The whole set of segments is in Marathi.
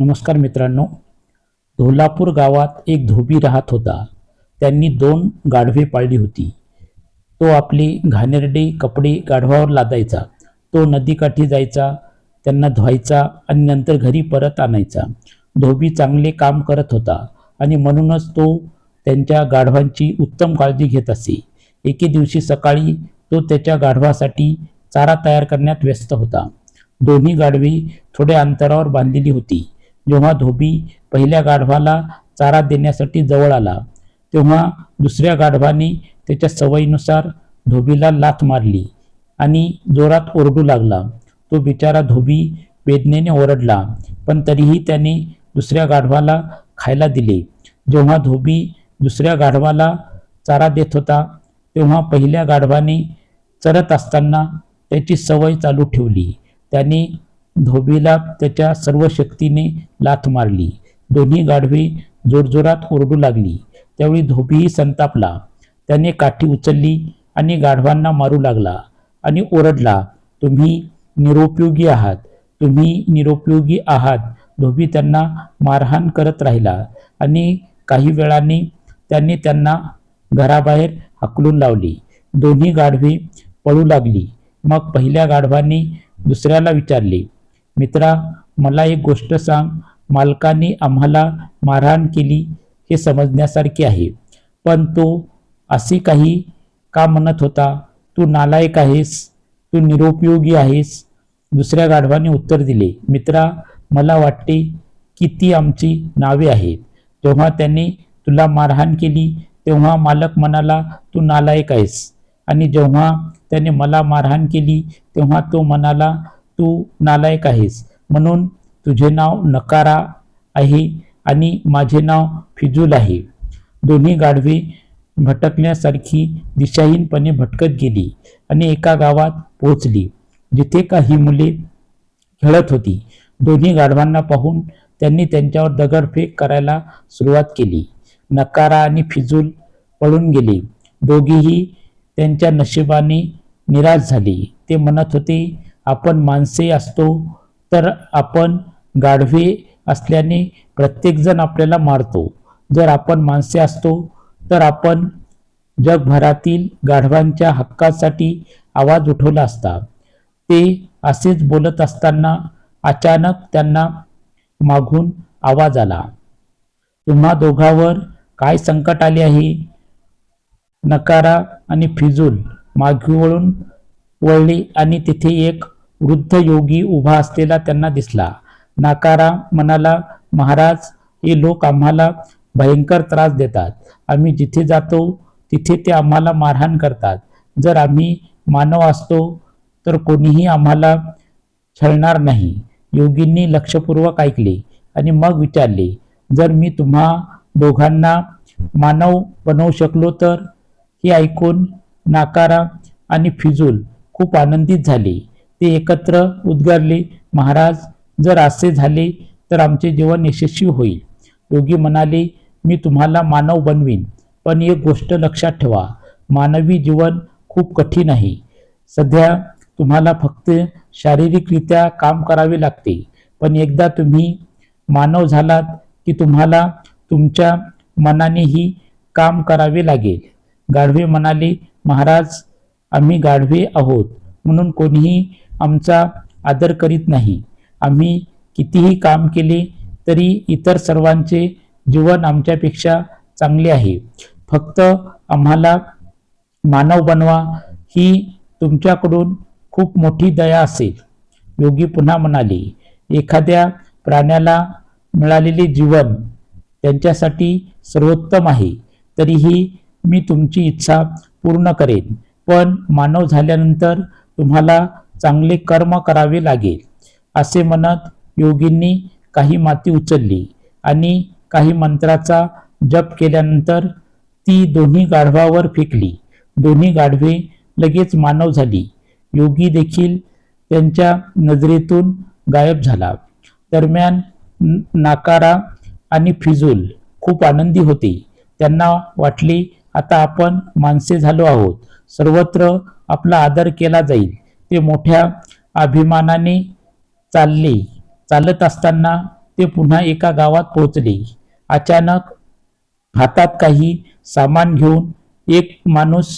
नमस्कार मित्रांनो. धोलापूर गावात एक धोबी राहत होता. त्यांनी दोन गाढवे पाळली होती. तो आपले घाणेरडे कपडे गाढवावर लादायचा. तो नदीकाठी जायचा त्यांना धुवायचा आणि नंतर घरी परत आणायचा. धोबी चांगले काम करत होता आणि म्हणूनच तो त्यांच्या गाढवांची उत्तम काळजी घेत असे. एके दिवशी सकाळी तो त्याच्या गाढवासाठी चारा तयार करण्यात व्यस्त होता. दोन्ही गाढवे थोड्या अंतरावर बांधलेली होती. जेव्हा धोबी पहिल्या गाढवाला चारा देण्यासाठी जवळ आला तेव्हा दुसऱ्या गाढवाने त्याच्या सवयीनुसार धोबीला लाथ मारली आणि जोरात ओरडू लागला. तो बिचारा धोबी वेदनेने ओरडला पण तरीही त्याने दुसऱ्या गाढवाला खायला दिले. जेव्हा धोबी दुसऱ्या गाढवाला चारा देत होता तेव्हा पहिल्या गाढवाने चरत असताना त्याची सवय चालू ठेवली. त्याने धोबीला त्याच्या सर्व शक्तीने लाथ मारली. दोन्ही गाढवे जोरजोरात ओरडू लागली. त्यावेळी धोबीही संतापला. त्याने काठी उचलली आणि गाढवांना मारू लागला आणि ओरडला तुम्ही निरुपयोगी आहात. तुम्ही निरुपयोगी आहात. धोबी त्यांना मारहाण करत राहिला आणि काही वेळाने त्यांनी त्यांना घराबाहेर हाकलून लावली. दोन्ही गाढवे पळू लागली. मग पहिल्या गाढवाने दुसऱ्याला विचारले मित्रा मला एक गोष्ट सांग. मालकाने आम्हाला मारहाण केली हे समजण्यासारखे आहे. पण तो असे काही का म्हणत होता? तू नालायक आहेस तू निरुपयोगी आहेस. दुसऱ्या गाढवाने उत्तर दिले मित्रा मला वाटते की ती आमची नावे आहेत. जेव्हा त्याने तुला मारहाण केली तेव्हा मालक म्हणाला तू नालायक आहेस. आणि जेव्हा त्याने मला मारहाण केली तेव्हा तो म्हणाला तू नालायक आहेस. म्हणून तुझे नाव नकारा आहे आणि माझे नाव फिजूल आहे. दोन्ही गाढवे भटकण्यासारखी दिशाहीनपणे भटकत गेली आणि एका गावात पोहोचली जिथे काही मुले खेळत होती. दोन्ही गाढवांना पाहून त्यांनी त्यांच्यावर दगडफेक करायला सुरुवात केली. नकारा आणि फिजूल पळून गेले. दोघेही त्यांच्या नशिबाने निराश झाले. ते म्हणत होते आपण माणसे असतो तर आपण गाढवे असल्याने प्रत्येकजण आपल्याला मारतो. जर आपण माणसे असतो तर आपण जगभरातील गाढवांच्या हक्कासाठी आवाज उठवला असता. ते असेच बोलत असताना अचानक त्यांना मागून आवाज आला. तुम्हा दोघांवर काय संकट आले आहे? नकारा आणि फिजूल मागे वळून वळली आणि तिथे एक वृद्ध योगी उभा असलेला त्यांना दिसला. नाकारा म्हणाला महाराज हे लोक आम्हाला भयंकर त्रास देतात. आम्ही जिथे जातो तिथे ते आम्हाला मारहाण करतात. जर आम्ही मानव असतो तर कोणीही आम्हाला छळणार नाही. योगींनी लक्षपूर्वक ऐकले आणि मग विचारले जर मी तुम्हा दोघांना मानव बनवू शकलो तर? हे ऐकून नाकारा आणि फिजूल खूप आनंदित झाले. ते एकत्र उद्गारले महाराज जर असे झाले तर आमचे जीवन यशस्वी होईल. योगी म्हणाले मी तुम्हाला मानव बनवीन पण एक गोष्ट लक्षात ठेवा मानवी जीवन खूप कठीण आहे. सध्या तुम्हाला फक्त शारीरिकरित्या काम करावे लागते पण एकदा तुम्ही मानव झालात की तुम्हाला तुमच्या मनानेही काम करावे लागेल. गाढवे म्हणाले महाराज आम्ही गाढवे आहोत म्हणून कोणीही आमचा आदर करीत नाही. आम्ही कितीही काम केले तरी इतर सर्वांचे जीवन आमच्यापेक्षा चांगले आहे. फक्त आम्हाला मानव बनवा ही तुमच्याकडून खूप मोठी दया असेल. योगी पुन्हा म्हणाले एखाद्या प्राण्याला मिळालेले जीवन त्यांच्यासाठी सर्वोत्तम आहे तरीही मी तुमची इच्छा पूर्ण करेन. पण मानव झाल्यानंतर तुम्हाला चांगले कर्म करावे लागेल. असे म्हणत योगींनी काही माती उचलली आणि काही मंत्राचा जप केल्यानंतर ती दोन्ही गाढवावर फेकली. दोन्ही गाढवे लगेच मानव झाली. योगी देखील त्यांच्या नजरेतून गायब झाला. दरम्यान नाकारा आणि फिजूल खूप आनंदी होते. त्यांना वाटले आता आपण माणसे झालो आहोत. सर्वत्र आपला आदर केला जाईल. ते मोठ्या अभिमानाने चालले. चालत असताना ते पुन्हा एका गावात पोहोचले. अचानक हातात काही सामान घेऊन एक माणूस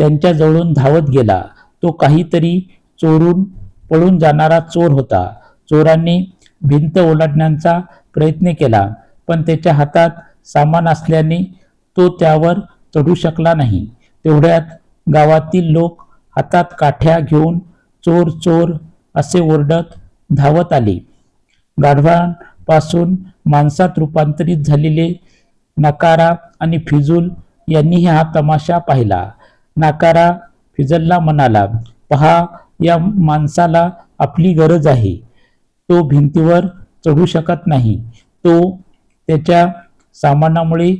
त्यांच्या जवळून धावत गेला. तो काहीतरी चोरून पळून जाणारा चोर होता. चोरांनी भिंत ओलांडण्याचा प्रयत्न केला पण त्याच्या हातात सामान असल्याने तो त्यावर चढू शकला नाही. तेवढ्यात गावातील लोक हातात काठ्या घेऊन चोर चोर असे ओरडत धावत आले. गाढवांपासून माणसात रूपांतरित झालेले नकारा आणि फिजूल यांनी हा तमाशा पाहिला. नाकारा फिजलला म्हणाला पहा या माणसाला आपली गरज आहे. तो भिंतीवर चढू शकत नाही. तो त्याच्या सामानामुळे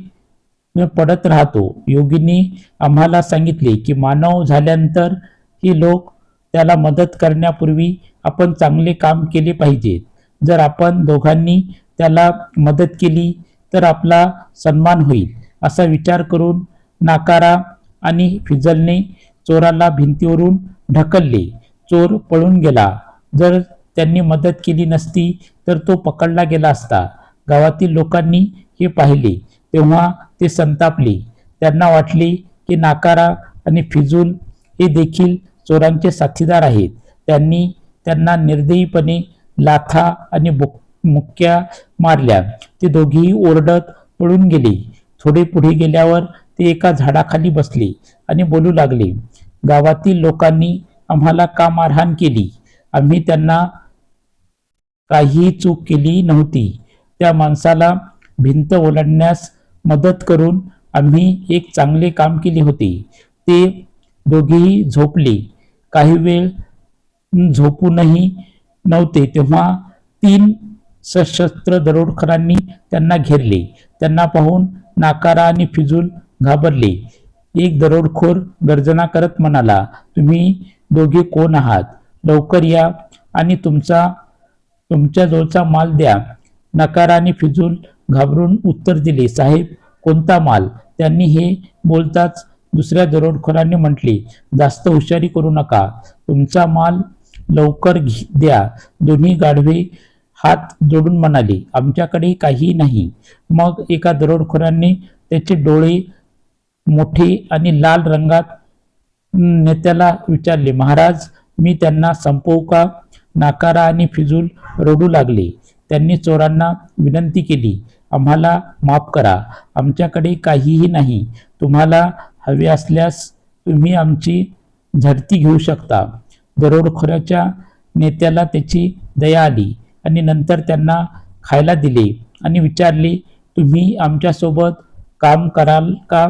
पडत राहतो. योगींनी आम्हाला सांगितले की मानव झाल्यानंतर ही लोक त्याला मदत करण्यापूर्वी आपण चांगले काम केले पाहिजे. जर आपण दोघांनी त्याला मदत केली तर आपला सन्मान होईल असा विचार करून नाकारा आणि फिजलने चोराला भिंतीवरून ढकलले. चोर पळून गेला. जर त्यांनी मदत केली नसती तर तो पकडला गेला असता. गावातील लोकांनी हे पाहिले. तेव्हा ते संतापले. त्यांना वाटले की नाकारा आणि फिजूल हे देखील चोरांचे साथीदार आहेत. त्यांनी त्यांना निर्दयीपणे लाथा आणि बुक मुक्क्या मारल्या. ते दोघेही ओरडत पळून गेले. थोडे पुढे गेल्यावर ते एका झाडाखाली बसले आणि बोलू लागले गावातील लोकांनी आम्हाला का मारहाण केली? आम्ही त्यांना काहीही चूक केली नव्हती. त्या माणसाला भिंत ओलांडण्यास मदत करून आम्ही एक चांगले काम केले होते. ते दोघेही झोपले. काही वेळ झोपूनही नव्हते तेव्हा तीन सशस्त्र दरोडखोरांनी त्यांना घेरले. त्यांना पाहून नाकारा आणि फिजूल घाबरले. एक दरोडखोर गर्जना करत म्हणाला तुम्ही दोघे कोण आहात? लवकर या आणि तुमचा तुमच्या जवळचा माल द्या. नकार आणि फिजूल घाबरून उत्तर दिले. साहेब कोणता माल? त्यांनी हे बोलताच दुसऱ्या दरोडखोरांनी म्हटले जास्त हुशारी करू नका. तुमचा माल लवकर द्या. दोन्ही गाढवे हात जोडून म्हणाले आमच्याकडे काही नाही. मग एका दरोडखोरांनी त्याचे डोळे मोठे आणि लाल रंगात नेत्याला विचारले महाराज मी त्यांना संपवू का? नाकारा आणि फिजूल रडू लागले. त्यांनी चोरांना विनंती केली आम्हाला माफ करा. आमच्याकडे काहीही नाही. तुम्हाला हवे असल्यास तुम्ही आमची झडती घेऊ शकता. दरोडखोऱ्याच्या नेत्याला त्याची दया आली आणि नंतर त्यांना खायला दिले आणि विचारले तुम्ही आमच्यासोबत काम कराल का?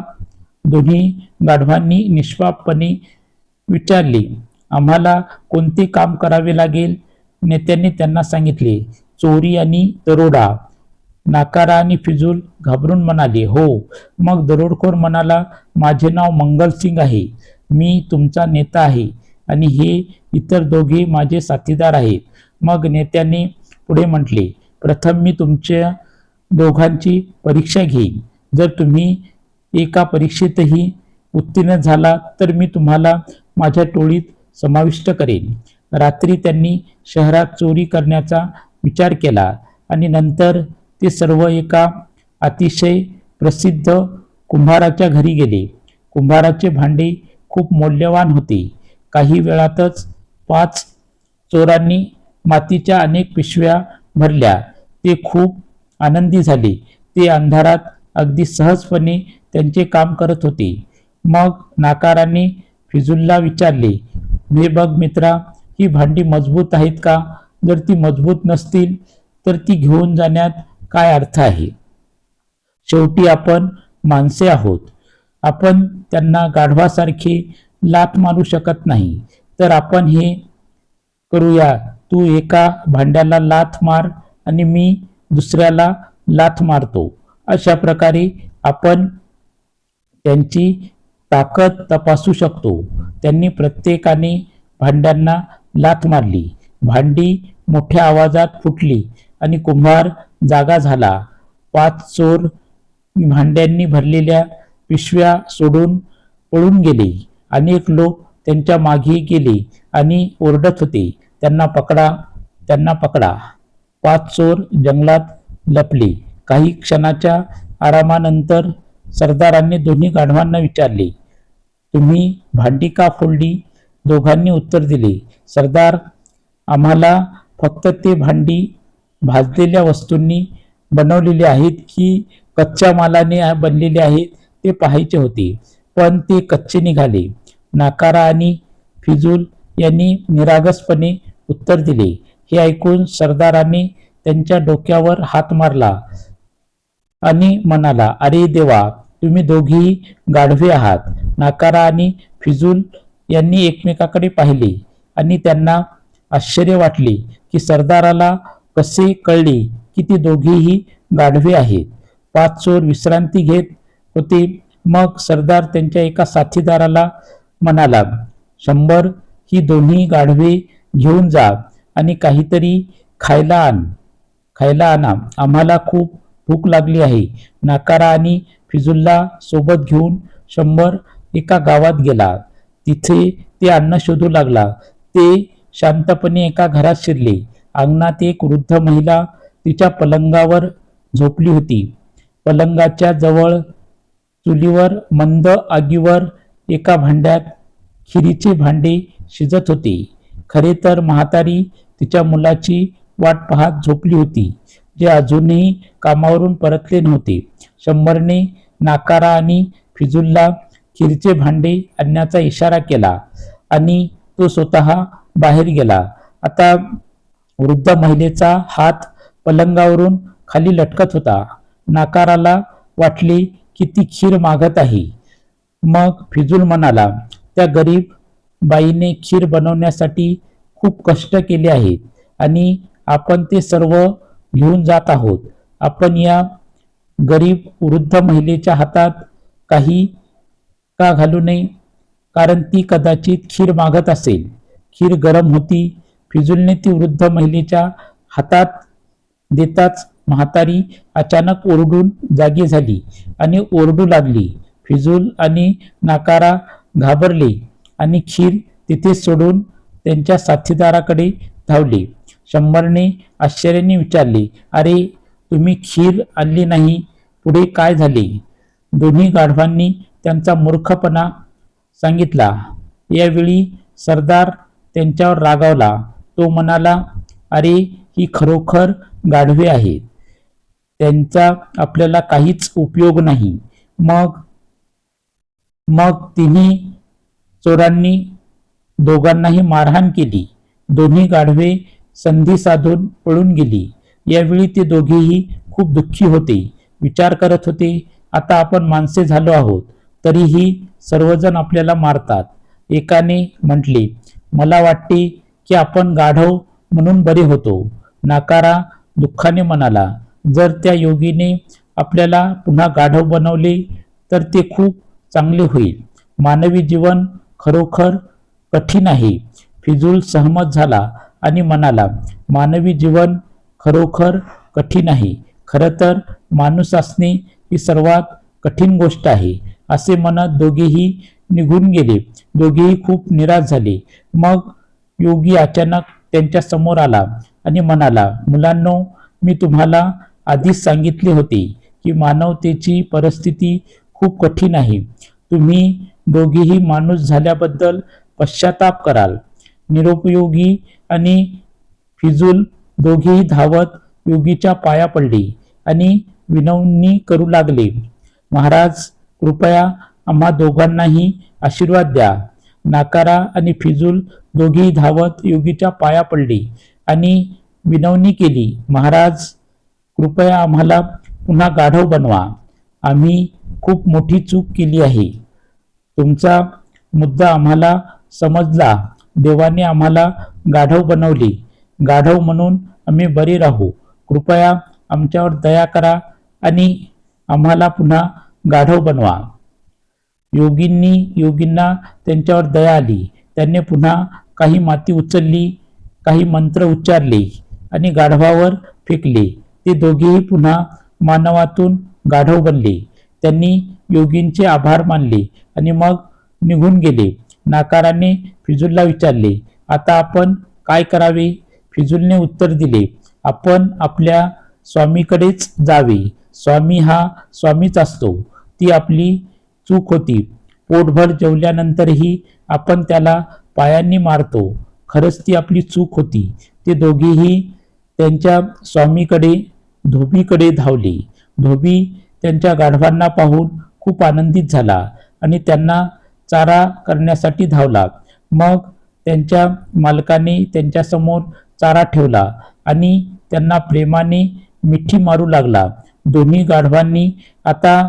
दोन्ही गाढवांनी निष्पापपणे विचारले आम्हाला कोणते काम करावे लागेल? नेत्यांनी त्यांना सांगितले चोरी आणि दरोडा. नाकारा आणि फिजूल घाबरून म्हणाले हो. मग दरोडखोर म्हणाला माझे नाव मंगलसिंग आहे. मी तुमचा नेता आहे आणि हे इतर दोघे माझे साथीदार आहेत. मग नेत्याने पुढे म्हटले प्रथम मी तुमच्या दोघांची परीक्षा घेईन. जर तुम्ही एका परीक्षेतही उत्तीर्ण झाला तर मी तुम्हाला माझ्या टोळीत समाविष्ट करेन. रात्री त्यांनी शहरात चोरी करण्याचा विचार केला आणि नंतर ते सर्व एका अतिशय प्रसिद्ध कुंभाराच्या घरी गेले. कुंभाराचे भांडे खूप मौल्यवान होते. काही वेळातच पाच चोरांनी मातीच्या अनेक पिशव्या भरल्या. ते खूप आनंदी झाले. ते अंधारात अगदी सहजपणे त्यांचे काम करत होते. मग नाकाराने फिजुलला विचारले हे बघ मित्रा ही भांडी मजबूत आहेत का? जर ती मजबूत नसतील तर ती घेऊन जाण्यात काय अर्थ आहे? शेवटी आपण माणसे आहोत. आपण त्यांना गाढवासारखे लात मारू शकत नाही. तर आपण हे करूया. तू एका भांड्याला लाथ मार आणि मी दुसऱ्याला लाथ मारतो. अशा प्रकारे आपण त्यांची ताकद तपासू शकतो. त्यांनी प्रत्येकाने भांड्यांना लाथ मारली. भांडी मोठ्या आवाजात फुटली आणि कुंभार जागा झाला. पाच चोर भांड्यांनी भरलेल्या पिशव्या सोडून पळून गेले. अनेक लोक त्यांच्या मागे गेले आणि ओरडत होते त्यांना पकडा त्यांना पकडा. पाच चोर जंगलात लपले. काही क्षणाच्या आरामानंतर सरदारांनी दोन्ही गाढवांना विचारले तुम्ही भांडी का फोडली? दोघांनी उत्तर दिले सरदार आम्हाला फक्त ते भांडी भाजलेल्या वस्तूंनी बनवलेले आहेत की कच्च्या मालाने बनलेले आहेत ते पाहायचे होते. पण ते कच्चे निघाले. नाकारा आणि फिजूल यांनी निरागसपणे उत्तर दिले. हे ऐकून सरदारांनी त्यांच्या डोक्यावर हात मारला आणि म्हणाला अरे देवा तुम्ही दोघेही गाढवे आहात. नाकारा आणि फिजूल यांनी एकमेकाकडे पाहिले आणि त्यांना आश्चर्य वाटले की सरदाराला कसे कळले की ते दोघेही गाढवे आहेत? पाच चोर विश्रांती घेत होते. मग सरदार त्यांच्या एका साथीदाराला म्हणाला शंभर ही दोन्ही गाढवे घेऊन जा आणि काहीतरी खायला आण. खायला आणा. आम्हाला खूप भूक लागली आहे. नाकारा आणि फिजुल्ला सोबत घेऊन शंभर एका गावात गेला. तिथे ते अन्न शोधू लागला. ते शांतपणे एका घरात शिरले. अंगणात एक वृद्ध महिला तिच्या पलंगावर झोपली होती. पलंगाच्या जवळ चुलीवर मंद आगीवर एका भांड्यात खिरीचे भांडे शिजत होते. खरे तर म्हातारी तिच्या मुलाची वाट पाहत झोपली होती जे अजूनही कामावरून परतले नव्हते. शंभरने नाकारा आणि फिजुलला खिरीचे भांडे आणण्याचा इशारा केला आणि तो स्वतः बाहेर गेला. आता वृद्ध महिलेचा हात पलंगावरून खाली लटकत होता. नाकाराला वाटले की ती खीर मागत आहे. मग फिजूल म्हणाला त्या गरीब बाईने खीर बनवण्यासाठी खूप कष्ट केले आहेत आणि आपण ते सर्व घेऊन जात आहोत. आपण या गरीब वृद्ध महिलेच्या हातात काही का घालू नये? कारण ती कदाचित खीर मागत असेल. खीर गरम होती फिजुलने ती वृद्ध महिलेच्या हातात देताच म्हातारी अचानक ओरडून जागी झाली आणि ओरडू लागली. फिजूल आणि नाकारा घाबरले आणि खीर तिथे सोडून त्यांच्या साथीदाराकडे धावले. शंभरने आश्चर्याने विचारले अरे तुम्ही खीर आणली नाही पुढे काय झाले? दोन्ही गाढवांनी त्यांचा मूर्खपणा सांगितला. यावेळी सरदार त्यांच्यावर रागावला. तो म्हणाला अरे ही खरोखर गाढवे आहेत त्यांचा आपल्याला काहीच उपयोग नाही. मग मग तिन्ही चोरांनी दोघांनाही मारहाण केली. दोन्ही गाढवे संधी साधून पळून गेली. यावेळी ते दोघेही खूप दुःखी होते. विचार करत होते आता आपण माणसे झालो आहोत तरीही सर्वजण आपल्याला मारतात. एकाने म्हटले मला वाटते की आपण गाढव म्हणून बरे होतो. नाकारा दुःखाने म्हणाला जर त्या योगीने आपल्याला पुन्हा गाढव बनवले तर ते खूप चांगले होईल. मानवी जीवन खरोखर कठीण आहे. फिजूल सहमत झाला आणि म्हणाला मानवी जीवन खरोखर कठीण आहे. खरं तर माणूस असणे ही सर्वात कठीण गोष्ट आहे असे म्हणत दोघेही निघून गेले. दोघेही खूप निराश झाले. मग योगी अचानक त्यांच्यासमोर आला आणि म्हणाला मुलांनो मी तुम्हाला आधीच सांगितले होते की मानवतेची परिस्थिती खूप कठीण आहे. तुम्ही दोघेही माणूस झाल्याबद्दल पश्चाताप कराल. निरुपयोगी आणि फिजूल दोघेही धावत योगीच्या पाया पडले आणि विनवणी करू लागले. महाराज कृपया आम्हा दोघांनाही आशीर्वाद द्या. नाकारा आणि फिजूल दोघेही धावत योगीच्या पाया पडली आणि विनवणी केली महाराज कृपया आम्हाला पुन्हा गाढव बनवा. आम्ही खूप मोठी चूक केली आहे. तुमचा मुद्दा आम्हाला समजला. देवाने आम्हाला गाढव बनवली. गाढव म्हणून आम्ही बरे राहू. कृपया आमच्यावर दया करा आणि आम्हाला पुन्हा गाढव बनवा. योगींनी योगींना त्यांच्यावर दया आली. त्यांनी पुन्हा काही माती उचलली काही मंत्र उच्चारले आणि गाढवावर फेकले. ते दोघेही पुन्हा मानवातून गाढव बनले. त्यांनी योगींचे आभार मानले आणि मग निघून गेले. नाकाराने फिजूलला विचारले आता आपण काय करावे? फिजूलने उत्तर दिले आपण आपल्या स्वामीकडेच जावे. स्वामी हा स्वामीच असतो. ती आपली चूक होती. पोटभर जेवल्यानंतरही आपण त्याला पायांनी मारतो. खरंच ती आपली चूक होती. ते दोघेही त्यांच्या स्वामीकडे धोबीकडे धावले. धोबी त्यांच्या गाढवांना पाहून खूप आनंदित झाला आणि त्यांना चारा करण्यासाठी धावला. मग त्यांच्या मालकाने त्यांच्यासमोर चारा ठेवला आणि त्यांना प्रेमाने मिठी मारू लागला. दोन्ही गाढवांनी आता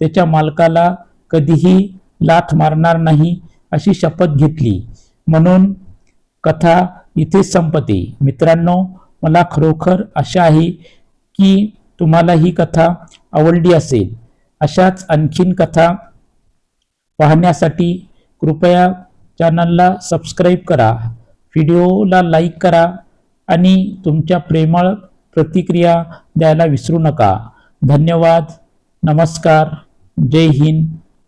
त्याच्या मालकाला कधीही लाथ मारणार नाही अशी शपथ घेतली. म्हणून कथा इथेच संपते. मित्रांनो मला खरोखर आशा आहे की तुम्हाला ही कथा आवडली असेल. अशाच आणखीन कथा पाहण्यासाठी कृपया चॅनलला सबस्क्राईब करा व्हिडिओला लाईक करा आणि तुमच्या प्रेमळ प्रतिक्रिया द्यायला विसरू नका. धन्यवाद. नमस्कार. जय हिंद.